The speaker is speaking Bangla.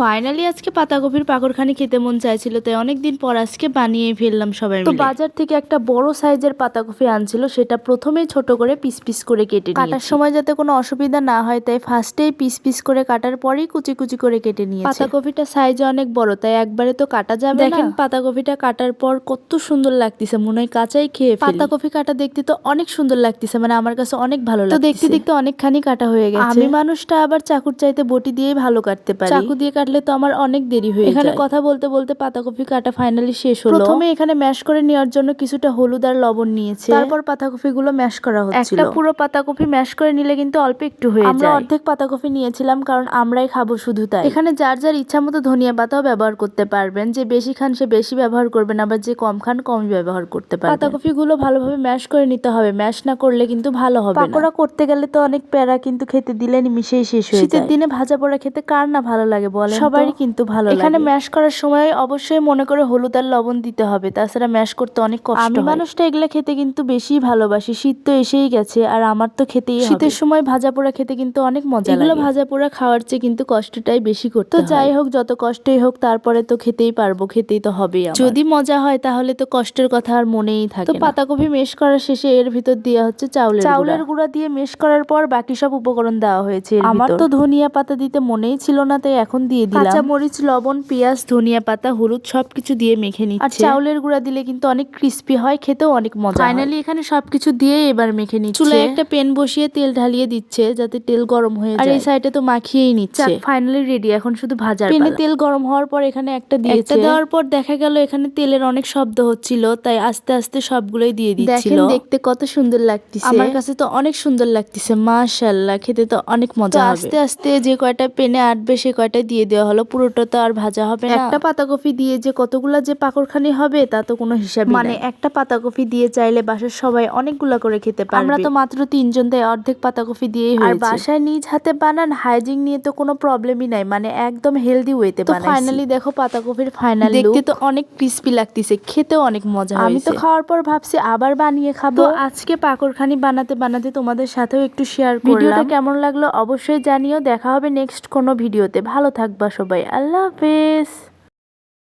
ফাইনালি আজকে পাতাকপির পাকড়খানি খেতে মন চাইছিল তাই অনেকদিন পর আজকে বানিয়ে ফেললাম সবাই তো বাজার থেকে একটা বড় সাইজের পাতাকপি আনছিল সেটা প্রথমেই ছোট করে পিস পিস করে কেটে কাটার সময় যাতে কোনো অসুবিধা না হয় তাই ফার্স্টেই পিস পিস করে কাটার পরেই কুচি কুচি করে কেটে নিয়েছে। পাতাকপিটা সাইজ অনেক বড় তাই একবারে তো কাটা যাবে দেখেন পাতাকপিটা কাটার পর কত সুন্দর লাগতেছে মনে হয় কাঁচাই খেয়ে পাতাকপি কাটা দেখতে তো অনেক সুন্দর লাগতেছে মানে আমার কাছে অনেক ভালো লাগে তো দেখতে দেখতে অনেকখানি কাটা হয়ে গেছে। আমি মানুষটা আবার চাকুর চাইতে বটি দিয়েই ভালো কাটতে পারি। চাকু দিয়ে কাটলে তো আমার অনেক দেরি হয়ে এখানে কথা বলতে বলতে পাতাকপি কাটা ফাইনালি শেষ হলো। প্রথমে এখানে ম্যাশ করে নেওয়ার জন্য কিছুটা হলুদ আর লবণ নিয়েছে। তারপর পাতাকপি গুলো ম্যাশ করা হচ্ছিল। একটা পুরো পাতাকপি ম্যাশ করে নিলে কিন্তু অল্প একটু হয়ে যায়। আমরা অর্ধেক পাতাকপি নিয়েছিলাম কারণ আমরাই খাব শুধু তাই। এখানে যার যার ইচ্ছা মতো ধনিয়া পাতাও ব্যবহার করতে পারবেন। যে বেশি খান সে বেশি ব্যবহার করবেন আবার যে কম খান কমই ব্যবহার করতে পারবেন পাতাকপি গুলো ভালোভাবে ম্যাশ করে নিতে হবে। ম্যাশ না করলে কিন্তু ভালো হবে না। পাকোড়া করতে গেলে তো অনেক প্যারা কিন্তু খেতে দিলে মিশেই শেষ হয়ে যায়। শীতের দিনে ভাজা পোড়া খেতে কার না ভালো লাগে বলেন সবারই কিন্তু ভালো লাগে। এখানে ম্যাশ করার সময় অবশ্যই মনে করে হলুদ আর লবণ দিতে হবে তাছাড়া ম্যাশ করতে অনেক কষ্ট আমি মানুষটা এগুলা খেতে কিন্তু বেশি ভালোবাসি শীত তো এসেই গেছে আর আমার তো খেতেই হবে। শীতের সময় ভাজা পোড়া খেতে কিন্তু অনেক মজা এগুলো ভাজা পোড়া খাওয়ার চেয়ে কিন্তু কষ্টটাই বেশি করতে তো যাই হোক যত কষ্টই হোক তারপরে তো খেতেই পারব খেতেই তো হবেই যদি মজা হয় তাহলে তো কষ্টের কথা আর মনেই থাকে তো পাতাকপি মেশ করার শেষে এর ভিতর দেওয়া হচ্ছে চাউলের চাউলের গুঁড়া দিয়ে মেশ করার পর বাকি সব উপকরণ দেওয়া হয়েছে আমার তো ধনিয়া পাতা দিতে মনেই ছিল না তাই এখন দিয়ে দিলাম। কাঁচা মরিচ লবণ পেঁয়াজ ধনিয়া পাতা হলুদ সবকিছু দিয়ে মেখে নিচ্ছি। আর চাউলের গুঁড়া দিলে কিন্তু অনেক ক্রিস্পি হয় খেতেও অনেক মজা ফাইনালি এখানে সবকিছু দিয়ে এবার মেখে নিচ্ছি। চুলায় একটা পেন বসিয়ে তেল ঢালিয়ে দিচ্ছে যাতে তেল গরম হয়ে যায় আর এই সাইডে তো মাখিয়েই নিচ্ছে। ফাইনালি রেডি এখন শুধু ভাজার পেনে তেল গরম হওয়ার পর এখানে একটা দিয়েছে। দেওয়ার পর দেখা গেল এখানে তেলের অনেক শব্দ হচ্ছিল তাই আস্তে আস্তে সবগুলোই দিয়ে দিচ্ছিল। দেখতে কত সুন্দর লাগতেছে। আমার কাছে তো অনেক সুন্দর লাগতেছে মাশাআল্লাহ খেতে তো অনেক মজা হবে। আস্তে আস্তে যে কয়টা পেনে আটবে সে কয়টা দিয়ে দেওয়া হলো পুরোটা তো আর ভাজা হবে না। একটা পাতাকপি দিয়ে যে কতগুলা যে পাকড়খানি হবে তা তো কোনো হিসাব মানে একটা পাতাকপি দিয়ে চাইলে বাসার সবাই অনেকগুলা করে খেতে পারবে। আমরা তো মাত্র তিনজন তাই অর্ধেক পাতাকপি দিয়েই হয়েছে। আর বাসায় নিজ হাতে বানান হাইজিন নিয়ে তো কোনো প্রবলেমই নাই। মানে একদম হেলদি ওয়েতে বানাই ফাইনালি দেখো পাতাকপির ফাইনাল দেখতে তো অনেক ক্রিস্পি লাগতেছে খেতেও অনেক মজা আমি তো খাওয়ার পর ভাবছি আবার বানিয়ে খাব। আজকে পাকড়খানি বানাতে বানাতে তোমাদের সাথেও একটু শেয়ার করলাম। ভিডিওটা কেমন লাগল অবশ্যই জানিও। দেখা হবে নেক্সট কোনো ভিডিওতে। ভালো থাকবা সবাই আল্লাহ হাফেজ।